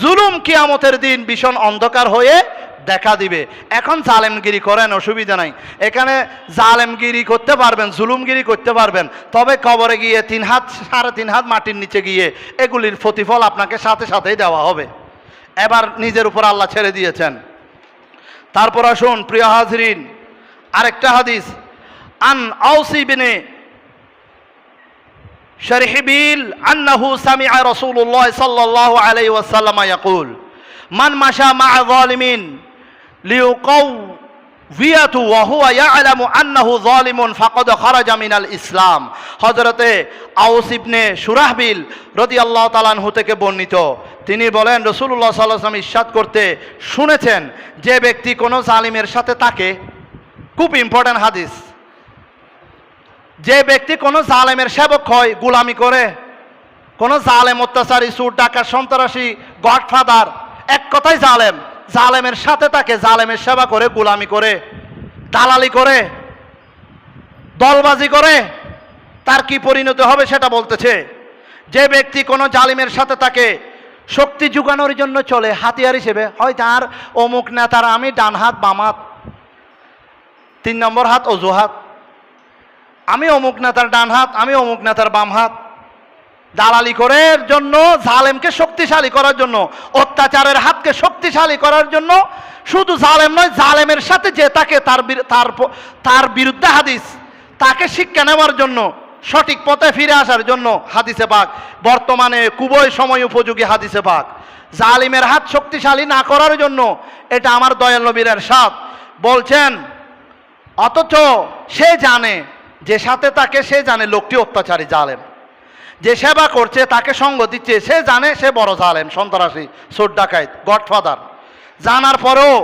জুলুম কিয়ামতের দিন ভীষণ অন্ধকার হয়ে দেখা দিবে। এখন জালেমগিরি করেন, অসুবিধা নাই। এখানে জালেমগিরি করতে পারবেন, জুলুমগিরি করতে পারবেন। তবে কবরে গিয়ে তিন হাত, সাড়ে তিন হাত মাটির নিচে গিয়ে এগুলির প্রতিফল আপনাকে সাথে সাথেই দেওয়া হবে। এবার নিজের উপর আল্লাহ ছেড়ে দিয়েছেন। তারপর আসুন, প্রিয় হাজরিন, আরেকটা হাদিস। আন আউসি বিনে شرحبيل أنه سمع رسول الله صلى الله عليه وسلم يقول من مشى مع ظالمين ليقويته وهو يعلم أنه ظالم فقد خرج من الإسلام হজরতে আউস ইবনে সুরাহবিল রদি আল্লাহ তালানহু থেকে বর্ণিত তিনি বলেন রসুল্লাহ সাল্লাম ইস্বাদ করতে শুনেছেন যে ব্যক্তি কোনো জালিমের সাথে থাকে খুব ইম্পর্ট্যান্ট হাদিস যে ব্যক্তি কোনো জালেমের সেবক হয়, গুলামি করে। কোনো জালেম, অত্যাচারী সুর ডাকার সন্ত্রাসী, গডফাদার, এক কথাই জালেম। জালেমের সাথে তাকে জালেমের সেবা করে, গুলামি করে, দালালি করে, দলবাজি করে। তার কি পরিণত হবে সেটা বলতেছে। যে ব্যক্তি কোনো জালিমের সাথে তাকে শক্তি যোগানোর জন্য চলে, হাতিয়ার হিসেবে, হয় তার অমুক নেতার আমি ডান হাত, বাম হাত, তিন নম্বর হাত অজুহাত আমি অমুক নেতার ডান হাত, আমি অমুক নেতার বাম হাত। দালালি করার জন্য, জালেমকে শক্তিশালী করার জন্য, অত্যাচারের হাতকে শক্তিশালী করার জন্য, শুধু জালেম নয়, জালেমের সাথে যে তাকে তার তার তার বিরুদ্ধে হাদিস, তাকে শিক্ষা নেওয়ার জন্য, সঠিক পথে ফিরে আসার জন্য হাদিসে পাক। বর্তমানে খুবই সময় উপযোগী হাদিসে পাক। জালিমের হাত শক্তিশালী না করার জন্য, এটা আমার দয়াল নবীর সাথ বলছেন, অথচ সে জানে যে সাথে তাকে সে জানে লোকটি অত্যাচারী, জালেম। যে সেবা করছে, তাকে সঙ্গ দিচ্ছে, সে জানে সে বড় জালেম, সন্ত্রাসী, সোট ডাকাইত, গডফাদার। জানার পরেও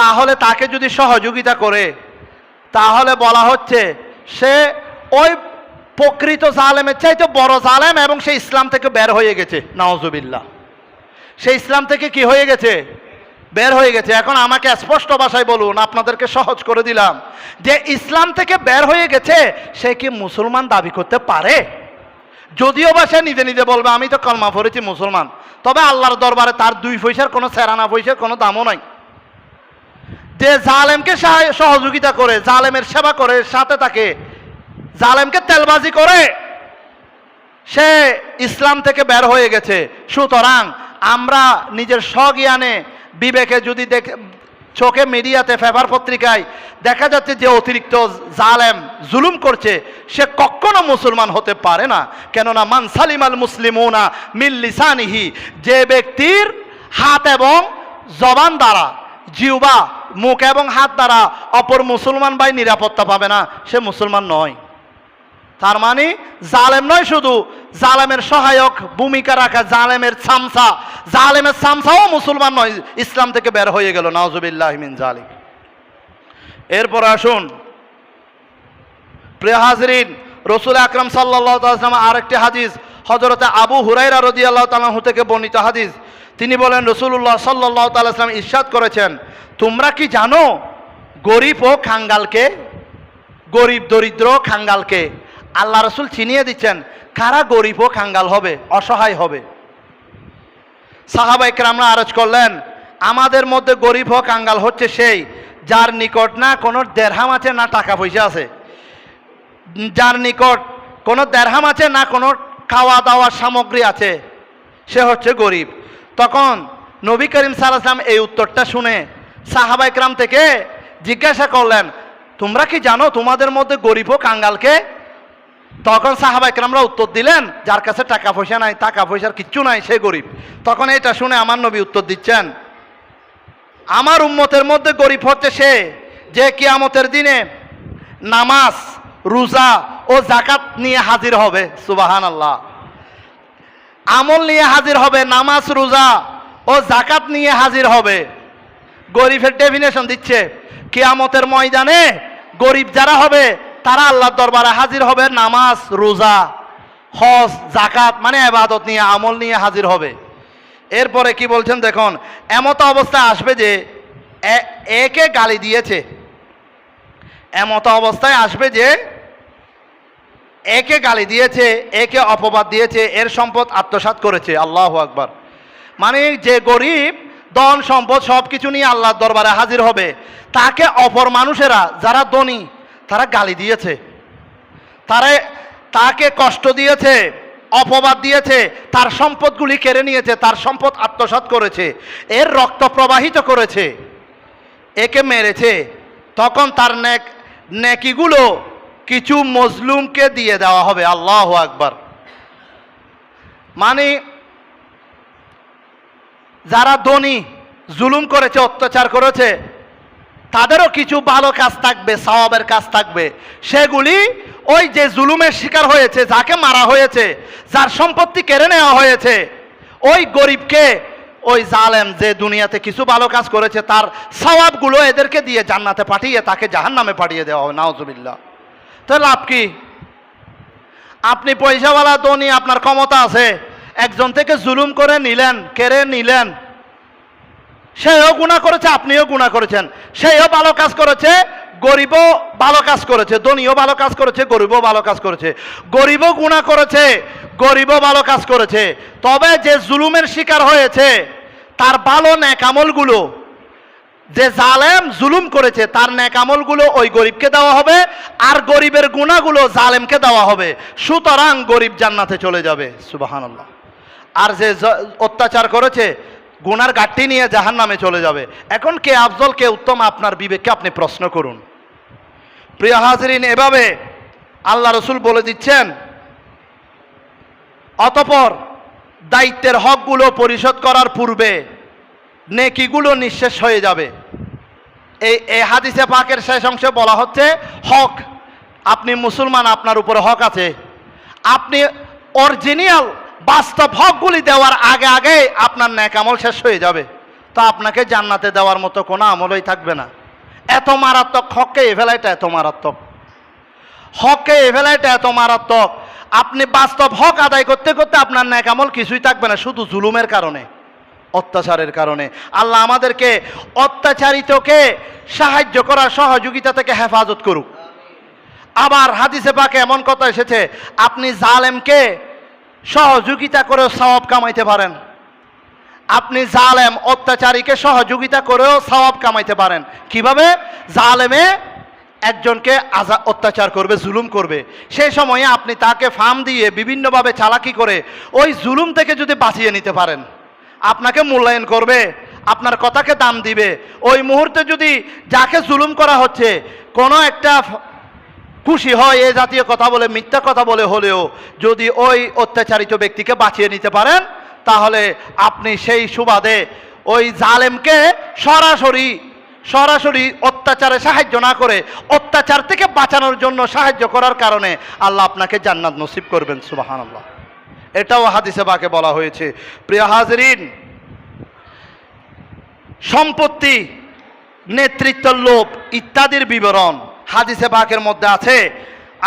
তাহলে তাকে যদি সহযোগিতা করে, তাহলে বলা হচ্ছে সে ওই প্রকৃত জালেমের চাইতে বড় জালেম এবং সে ইসলাম থেকে বের হয়ে গেছে নওয়াজুবিল্লাহ সে ইসলাম থেকে কি হয়ে গেছে? বের হয়ে গেছে। এখন আমাকে স্পষ্ট ভাষায় বলুন, আপনাদেরকে সহজ করে দিলাম। যে ইসলাম থেকে বের হয়ে গেছে, সে কি মুসলমান দাবি করতে পারে? যদিও বা সে নিজে নিজে বলবে, আমি তো কলমা পড়েছি মুসলমান। তবে আল্লাহর দরবারে তার দুই পয়সার কোনো সেরানা পয়সার কোনো দামও নাই। যে জালেমকে সহযোগিতা করে, জালেমের সেবা করে, সাথে থাকে, জালেমকে তেলবাজি করে, সে ইসলাম থেকে বের হয়ে গেছে। সুতরাং আমরা নিজের স্বজ্ঞানে বিবেকে যদি দেখে, চোখে মিডিয়াতে ফেভার পত্রিকায়, দেখা যাচ্ছে যে অতিরিক্ত জালেম জুলুম করছে, সে কখনো মুসলমান হতে পারে না। কেননা মান সালিমাল মুসলিমুনা মিল্লিসানিহি যে ব্যক্তির হাত এবং জবান দ্বারা জিউবা মুখ এবং হাত দ্বারা অপর মুসলমান ভাই নিরাপত্তা পাবে না, সে মুসলমান নয়। তার মানে জালেম নয় শুধু, জালেমের সহায়ক, ভূমিকা রাখা জালেমের সামসা জালেমের সামসাও মুসলমান নয়, ইসলাম থেকে বের হয়ে গেল নওজুবিল্লাহ মিন জালিক। এরপর আসুন, প্রিয় হাজরিন, রসুল আকরম সাল্লাম আরেকটি হাদিস হজরতে আবু হুরাইরা রদি আল্লাহ তালাহু থেকে বর্ণিত হাদিস। তিনি বলেন রসুল্লাহ সাল্লাহ তাল্লাম ইরশাদ করেছেন, তোমরা কি জানো গরিব ও খাঙ্গালকে? গরিব, দরিদ্র, খাঙ্গালকে? আল্লাহ রসুল চিনিয়ে দিচ্ছেন, কারা গরিব ও খাঙ্গাল হবে, অসহায় হবে? সাহাবাইকে আমরা আরজ করলেন, আমাদের মধ্যে গরিব ও কাঙ্গাল হচ্ছে সেই, যার নিকট না কোনো দেড়হাম আছে, না টাকা পয়সা আছে। যার নিকট কোনো দেড়হাম আছে, না কোনো খাওয়া দাওয়ার সামগ্রী আছে, সে হচ্ছে গরিব। তখন নবী করিম সালাম এই উত্তরটা শুনে সাহাবাইকরাম থেকে জিজ্ঞাসা করলেন, তোমরা কি জানো তোমাদের মধ্যে গরিব ও কাঙ্গালকে তখন সাহাবাই সাহাবাইকরামরা উত্তর দিলেন, যার কাছে টাকা পয়সা নাই, টাকা পয়সার কিচ্ছু নাই, সে গরিব। তখন এটা শুনে আমার নবী উত্তর দিচ্ছেন, আমার উম্মতের মধ্যে গরিব হচ্ছে সে যে কিয়ামতের দিনে নামাজ, রোজা ও জাকাত নিয়ে হাজির হবে। সুবাহান আল্লাহ আমল নিয়ে হাজির হবে, নামাজ, রোজা ও জাকাত নিয়ে হাজির হবে। গরিবের ডেফিনেশন দিচ্ছে, কিয়ামতের ময়দানে গরিব যারা হবে তারা আল্লাহর দরবারে হাজির হবে, নামাজ, রোজা, হজ জাকাত মানে আবাদত নিয়ে, আমল নিয়ে হাজির হবে। এরপরে কি বলছেন দেখুন, এমত অবস্থা আসবে যে একে গালি দিয়েছে। এমত অবস্থায় আসবে যে, একে গালি দিয়েছে, একে অপবাদ দিয়েছে, এর সম্পদ আত্মসাৎ করেছে, আল্লাহ আকবার। মানে যে গরিব, ধন, সম্পদ সব কিছু নিয়ে আল্লাহর দরবারে হাজির হবে, তাকে অপর মানুষেরা, যারা ধনী তারা গালি দিয়েছে। তারা, তাকে কষ্ট দিয়েছে, অপবাদ দিয়েছে, তার সম্পদগুলি কেড়ে নিয়েছে, তার সম্পদ আত্মসাৎ করেছে, এর রক্ত প্রবাহিত করেছে, একে মেরেছে। তখন তার নেক, নেকিগুলো কিছু মজলুমকে দিয়ে দেওয়া হবে, আল্লাহ আকবার। মানে যারা ধনী, জুলুম করেছে, অত্যাচার করেছে তাদেরও কিছু ভালো কাজ থাকবে, সওয়াবের কাজ থাকবে। সেগুলি ওই যে জুলুমের শিকার হয়েছে, যাকে মারা হয়েছে, যার সম্পত্তি কেড়ে নেওয়া হয়েছে, ওই গরিবকে, ওই জালেম যে দুনিয়াতে কিছু ভালো কাজ করেছে, তার সওয়াবগুলো এদেরকে দিয়ে জান্নাতে পাঠিয়ে তাকে জাহান্নামে পাঠিয়ে দেওয়া হবে নাওজুবিল্লাহ তো লাভ কি? আপনি পয়সাওয়ালা ধনী, আপনার ক্ষমতা আছে, একজন থেকে জুলুম করে নিলেন, কেড়ে নিলেন সেও গুণা করেছে, আপনিও গুণা করেছেন। সেও ভালো কাজ করেছে, গরিবও ভালো কাজ করেছে, ধনীও ভালো কাজ করেছে, গরিবও ভালো কাজ করেছে। গরিবও গুণা করেছে, গরিবও ভালো কাজ করেছে। তবে যে জুলুমের শিকার হয়েছে, তার ভালো ন্যাকামলগুলো, যে জালেম জুলুম করেছে, তার ন্যাকামলগুলো ওই গরিবকে দেওয়া হবে, আর গরিবের গুণাগুলো জালেমকে দেওয়া হবে। সুতরাং গরিব জান্নাতে চলে যাবে সুবাহান্লাহ আর যে অত্যাচার করেছে গুনার গাঠটি নিয়ে জাহান নামে চলে যাবে। এখন কে আফজল, কে উত্তম, আপনার বিবেককে আপনি প্রশ্ন করুন। প্রিয় হাজরিন, এভাবে আল্লাহ রসুল বলে দিচ্ছেন, অতপর দায়িত্বের হকগুলো পরিশোধ করার পূর্বে নেকিগুলো নিঃশেষ হয়ে যাবে। এই এই হাদিসে পাকের শেষ অংশে বলা হচ্ছে, হক, আপনি মুসলমান, আপনার উপরে হক আছে। আপনি অরিজিনাল বাস্তব হকগুলি দেওয়ার আগে আগে আপনার ন্যাক আমল শেষ হয়ে যাবে। তো আপনাকে জান্নাতে দেওয়ার মতো কোনো আমলই থাকবে না। এত মারাত্মক হককে এ ফেলাইটা এত মারাত্মক। হককে এ ফেলাইটা এত মারাত্মক। আপনি বাস্তব হক আদায় করতে করতে আপনার ন্যাক আমল কিছুই থাকবে না, শুধু জুলুমের কারণে, অত্যাচারের কারণে। আল্লাহ আমাদেরকে অত্যাচারিতকে সাহায্য করার সহযোগিতা থেকে হেফাজত করুক। আবার হাদিসে পাকে এমন কথা এসেছে, আপনি জালেমকে সহযোগিতা করেও সওয়াব কামাইতে পারেন। আপনি জালেম, অত্যাচারীকে সহযোগিতা করেও সওয়াব কামাইতে পারেন। কীভাবে? জালেমে একজনকে আজা, অত্যাচার করবে, জুলুম করবে। সেই সময়ে আপনি তাকে ফার্ম দিয়ে বিভিন্নভাবে চালাকি করে ওই জুলুম থেকে যদি বাঁচিয়ে নিতে পারেন, আপনাকে মূল্যায়ন করবে, আপনার কথাকে দাম দিবে। ওই মুহূর্তে যদি যাকে জুলুম করা হচ্ছে, কোনো একটা খুশি হয় এ জাতীয় কথা বলে, মিথ্যা কথা বলে হলেও যদি ওই অত্যাচারিত ব্যক্তিকে বাঁচিয়ে নিতে পারেন, তাহলে আপনি সেই সুবাদে ওই জালেমকে সরাসরি সরাসরি অত্যাচারে সাহায্য না করে, অত্যাচার থেকে বাঁচানোর জন্য সাহায্য করার কারণে আল্লাহ আপনাকে জান্নাত নসিব করবেন সুবাহান আল্লাহ এটাও হাদিসে বাকে বলা হয়েছে। প্রিয় হাজরিন, সম্পত্তি নেতৃত্ব লোভ ইত্যাদির বিবরণ হাদিসে পাকের মধ্যে আছে,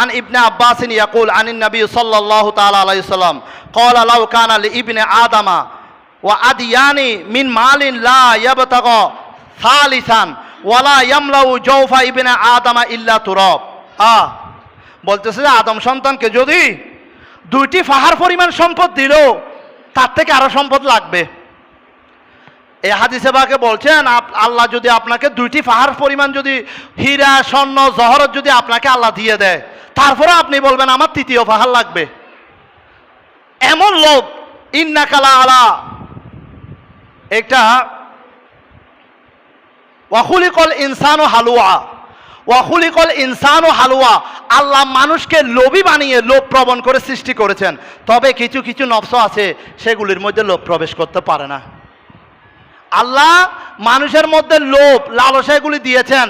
আন ইবনে আব্বাস ইয়াকুল আনিন নবী সাল্লাল্লাহু তাআলা আলাইহি সাল্লাম ক্বাল লাউ কানা লি ইবনে আদামা ওয়া আদিয়ানি মিন মালিন লা ইয়াবতাগ সালিসান ওয়ালা ইয়ামলাউ জাওফা ইবনে আদামা ইল্লা তুরাব। আ, বলতেছে যে আদম সন্তানকে যদি দুইটি ফাহার পরিমাণ সম্পদ দিল, তার থেকে আরও সম্পদ লাগবে। এই হাদিসে বাকে বলছেন আল্লাহ যদি আপনাকে দুইটি পাহাড় পরিমাণ যদি হীরা, স্বর্ণ, জহরত যদি আপনাকে আল্লাহ দিয়ে দেয়, তারপরে আপনি বলবেন, আমার তৃতীয় পাহাড় লাগবে। এমন লোভ ইন্নাকালা আলা। একটা ওয়াহুলিকল ও হালুয়া। ওয়াহুলিকল ও হালুয়া। আল্লাহ মানুষকে লোভী বানিয়ে লোভ প্রবণ করে সৃষ্টি করেছেন। তবে কিছু কিছু নফস আছে, সেগুলির মধ্যে লোভ প্রবেশ করতে পারে না। আল্লাহ মানুষের মধ্যে লোভ লালসা এগুলি দিয়েছেন।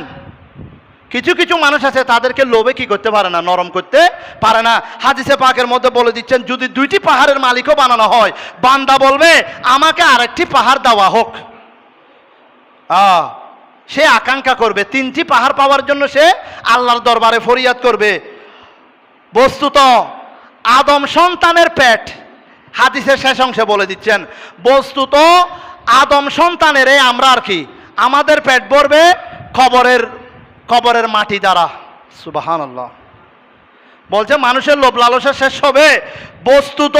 কিছু কিছু মানুষ আছে, তাদেরকে লোভে কি করতে পারে না, নরম করতে পারে না। হাদিসে পাকের মধ্যে বলে দিচ্ছেন, যদি দুইটি পাহাড়ের মালিকও বানানো হয়, বান্দা বলবে, আমাকে আরেকটি পাহাড় দেওয়া হোক। সে আকাঙ্ক্ষা করবে। তিনটি পাহাড় পাওয়ার জন্য সে আল্লাহর দরবারে ফরিয়াদ করবে। বস্তুত, আদম সন্তানের পেট, হাদিসের শেষ অংশে বলে দিচ্ছেন, বস্তুত আদম সন্তানের আমরা আর কি? আমাদের পেট ভরবে কবরের কবরের মাটি দ্বারা। সুবাহান বলছে, মানুষের লোভ লালসা শেষ হবে। বস্তুত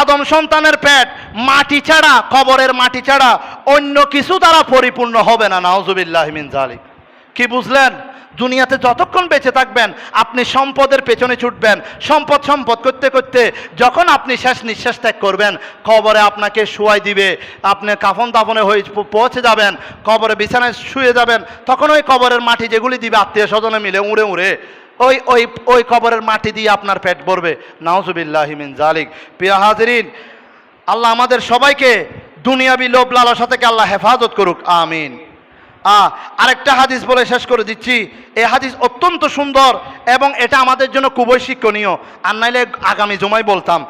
আদম সন্তানের পেট মাটি ছাড়া, কবরের মাটি ছাড়া অন্য কিছু দ্বারা পরিপূর্ণ হবে না নাওজুবিল্লাহ মিন জালিক কি বুঝলেন? দুনিয়াতে যতক্ষণ বেঁচে থাকবেন, আপনি সম্পদের পেছনে ছুটবেন। সম্পদ সম্পদ করতে করতে যখন আপনি শেষ নিঃশ্বাস ত্যাগ করবেন, কবরে আপনাকে শুয়াই দিবে। আপনি কাফন দাফনে হয়ে পৌঁছে যাবেন, কবরে বিছানায় শুয়ে যাবেন, তখন ওই কবরের মাটি যেগুলি দিবে আত্মীয় স্বজনে মিলে উড়ে উড়ে ওই ওই ওই কবরের মাটি দিয়ে আপনার পেট ভরবে। নাউজুবিল্লাহ মিন জালিক প্রিয় হাজরিন, আল্লাহ আমাদের সবাইকে দুনিয়াবি লোভ লালসা থেকে আল্লাহ হেফাজত করুক। আমিন। আরেকটা হাদিস বলে শেষ করে দিচ্ছি। এই হাদিস অত্যন্ত সুন্দর এবং এটা আমাদের জন্য খুবই শিক্ষণীয়। আর নাইলে আগামী জমায় বলতাম।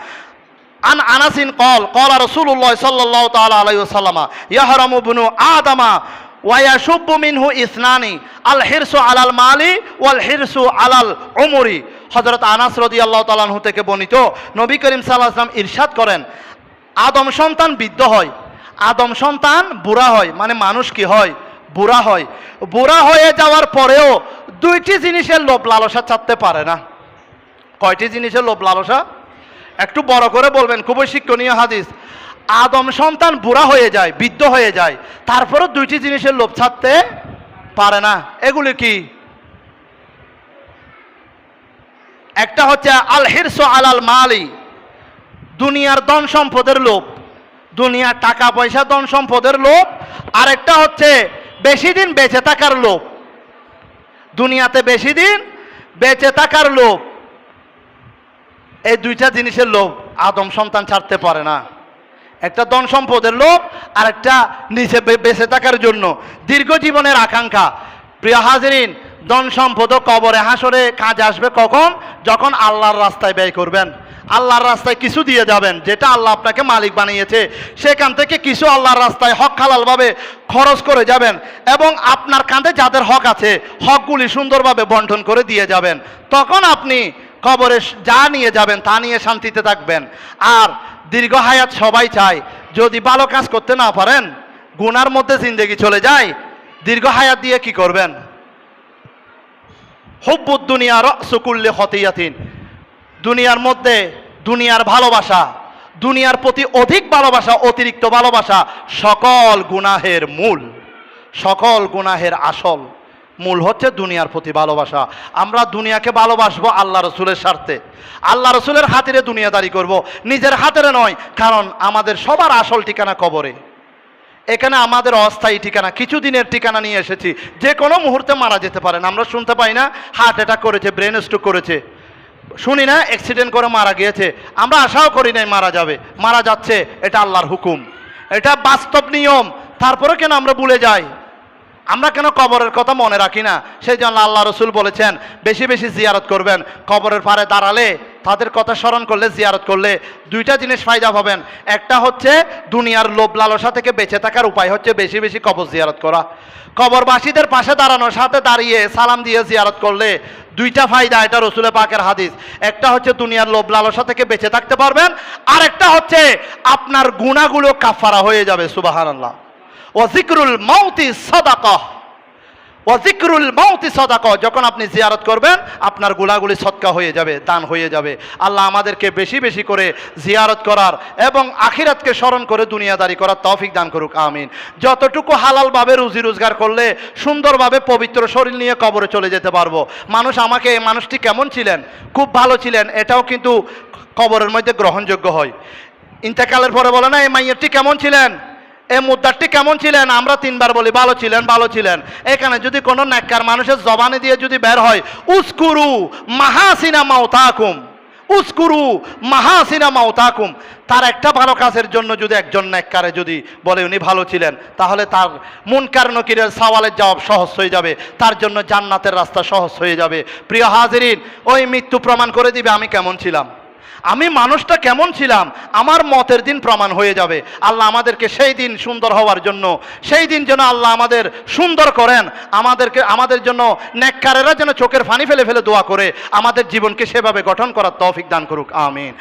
আন আনাসিন কল কল আর রসুল্লাহ সাল্লাহ তালা আলাই সাল্লামা ইয়াহরামু বুনু আদামা ওয়াইয়াসুব্বু মিনহু ইসনানি, আল হিরসু আলাল মালি ওয়াল হিরসু আলাল উমরি। হজরত আনাস রদি আল্লাহ তালাহু থেকে বর্ণিত নবী করিম সাল্লাহ আসলাম ইরশাদ করেন, আদম সন্তান বৃদ্ধ হয়, আদম সন্তান বুড়া হয় মানে মানুষ কি হয়? বুড়া হয়। বুড়া হয়ে যাওয়ার পরেও দুইটি জিনিসের লোভ লালসা চাপতে পারে না। কয়টি জিনিসের লোভ লালসা? একটু বড় করে বলবেন, খুবই শিক্ষণীয় হাদিস। আদম সন্তান বুড়া হয়ে যায়, বৃদ্ধ হয়ে যায়, তারপরও দুইটি জিনিসের লোভ ছাড়তে পারে না। এগুলি কি? একটা হচ্ছে আল হিরসো আলাল মালি, দুনিয়ার ধন সম্পদের লোভ। দুনিয়ার টাকা পয়সা ধন সম্পদের লোভ। আরেকটা হচ্ছে বেশি দিন বেঁচে থাকার লোভ। দুনিয়াতে বেশি দিন বেঁচে থাকার লোভ। এই দুইটা জিনিসের লোভ আদম সন্তান ছাড়তে পারে না। একটা ধন সম্পদের লোভ আর একটা নিচে বেঁচে থাকার জন্য। দীর্ঘ জীবনের আকাঙ্ক্ষা। প্রিয় হাজরিন, ধন সম্পদ কবরে হাসরে কাজ আসবে কখন? যখন আল্লাহর রাস্তায় ব্যয় করবেন। আল্লাহর রাস্তায় কিছু দিয়ে যাবেন, যেটা আল্লাহ আপনাকে মালিক বানিয়েছে, সেখান থেকে কিছু আল্লাহর রাস্তায় হক হালালভাবে খরচ করে যাবেন এবং আপনার কাঁধে যাদের হক আছে, হকগুলি সুন্দরভাবে বন্টন করে দিয়ে যাবেন। তখন আপনি কবরে যা নিয়ে যাবেন তা নিয়ে শান্তিতে থাকবেন। আর দীর্ঘ হায়াত সবাই চায়, যদি ভালো কাজ করতে না পারেন, গুনার মধ্যে জিন্দেগি চলে যায়, দীর্ঘ হায়াত দিয়ে কি করবেন? হুব্বুদ দুনিয়া রসুকুল্লে হতিয়াতিন দুনিয়ার মধ্যে দুনিয়ার ভালোবাসা, দুনিয়ার প্রতি অধিক ভালোবাসা, অতিরিক্ত ভালোবাসা সকল গুনাহের মূল, সকল গুনাহের আসল মূল হচ্ছে দুনিয়ার প্রতি ভালোবাসা। আমরা দুনিয়াকে ভালোবাসবো আল্লাহ রসুলের স্বার্থে। আল্লাহ রসুলের হাতেরে দুনিয়াদারি করব, নিজের হাতেরে নয়, কারণ আমাদের সবার আসল ঠিকানা কবরে। এখানে আমাদের অস্থায়ী ঠিকানা কিছুদিনের ঠিকানা নিয়ে এসেছি। যে কোনো মুহূর্তে মারা যেতে পারেন, আমরা শুনতে পাই না, হার্ট অ্যাটাক করেছে, ব্রেন স্ট্রোক করেছে। শুনি না অ্যাক্সিডেন্ট করে মারা গিয়েছে। আমরা আশাও করি নাই মারা যাবে। মারা যাচ্ছে, এটা আল্লাহর হুকুম। এটা বাস্তব নিয়ম। তারপরে কেন আমরা ভুলে যাই? আমরা কেন কবরের কথা মনে রাখি না? সেই জন্য আল্লাহ রসুল বলেছেন, বেশি বেশি জিয়ারত করবেন। কবরের পারে দাঁড়ালে তাদের কথা স্মরণ করলে, জিয়ারত করলে দুইটা জিনিস ফায়দা পাবেন। একটা হচ্ছে দুনিয়ার লোভ লালসা থেকে বেঁচে থাকার উপায় হচ্ছে বেশি বেশি কবর জিয়ারত করা। কবরবাসীদের পাশে দাঁড়ানোর সাথে দাঁড়িয়ে সালাম দিয়ে জিয়ারত করলে দুইটা ফায়দা, এটা রসুলের পাকের হাদিস। একটা হচ্ছে দুনিয়ার লোভ লালসা থেকে বেঁচে থাকতে পারবেন আর একটা হচ্ছে আপনার গুণাগুলো কাফারা হয়ে যাবে সুবাহান আল্লাহ ওয়াজিকরুল মাউতি সদাকহ ওয়াজিকরুল মাউতি সদাকহ যখন আপনি জিয়ারত করবেন, আপনার গুলাগুলি সৎকা হয়ে যাবে, দান হয়ে যাবে। আল্লাহ আমাদেরকে বেশি বেশি করে জিয়ারত করার এবং আখিরাতকে স্মরণ করে দুনিয়াদারি করার তৌফিক দান করুক, আমিন। যতটুকু হালালভাবে রুজি রোজগার করলে সুন্দরভাবে পবিত্র শরীর নিয়ে কবরে চলে যেতে পারব। মানুষ আমাকে, এই মানুষটি কেমন ছিলেন? খুব ভালো ছিলেন, এটাও কিন্তু কবরের মধ্যে গ্রহণযোগ্য হয়। ইন্তেকালের পরে বলে, না, এই মাইয়ারটি কেমন ছিলেন? এই মুদ্রাটি কেমন ছিলেন? আমরা তিনবার বলি, ভালো ছিলেন ভালো ছিলেন। এখানে যদি কোনো ন্যাক্কার মানুষের জবানে দিয়ে যদি বের হয়, উস্কুরু মাহাসিনা মাওতাকুম উস্কুরু মাহাসিনা মাওতাকুম তার একটা ভালো কাজের জন্য যদি একজন ন্যাক্কারে যদি বলে উনি ভালো ছিলেন, তাহলে তার মুনকার নকিরের সওয়ালের জবাব সহজ হয়ে যাবে। তার জন্য জান্নাতের রাস্তা সহজ হয়ে যাবে। প্রিয় হাজিরিন, ওই মৃত্যু প্রমাণ করে দিবে আমি কেমন ছিলাম। আমি মানুষটা কেমন ছিলাম, আমার মতের দিন প্রমাণ হয়ে যাবে। আল্লাহ আমাদেরকে সেই দিন সুন্দর হওয়ার জন্য, সেই দিন যেন আল্লাহ আমাদের সুন্দর করেন, আমাদেরকে, আমাদের জন্য নেককারেরা যেন চোখের ফানি ফেলে ফেলে দোয়া করে, আমাদের জীবনকে সেভাবে গঠন করার তৌফিক দান করুক, আমিন।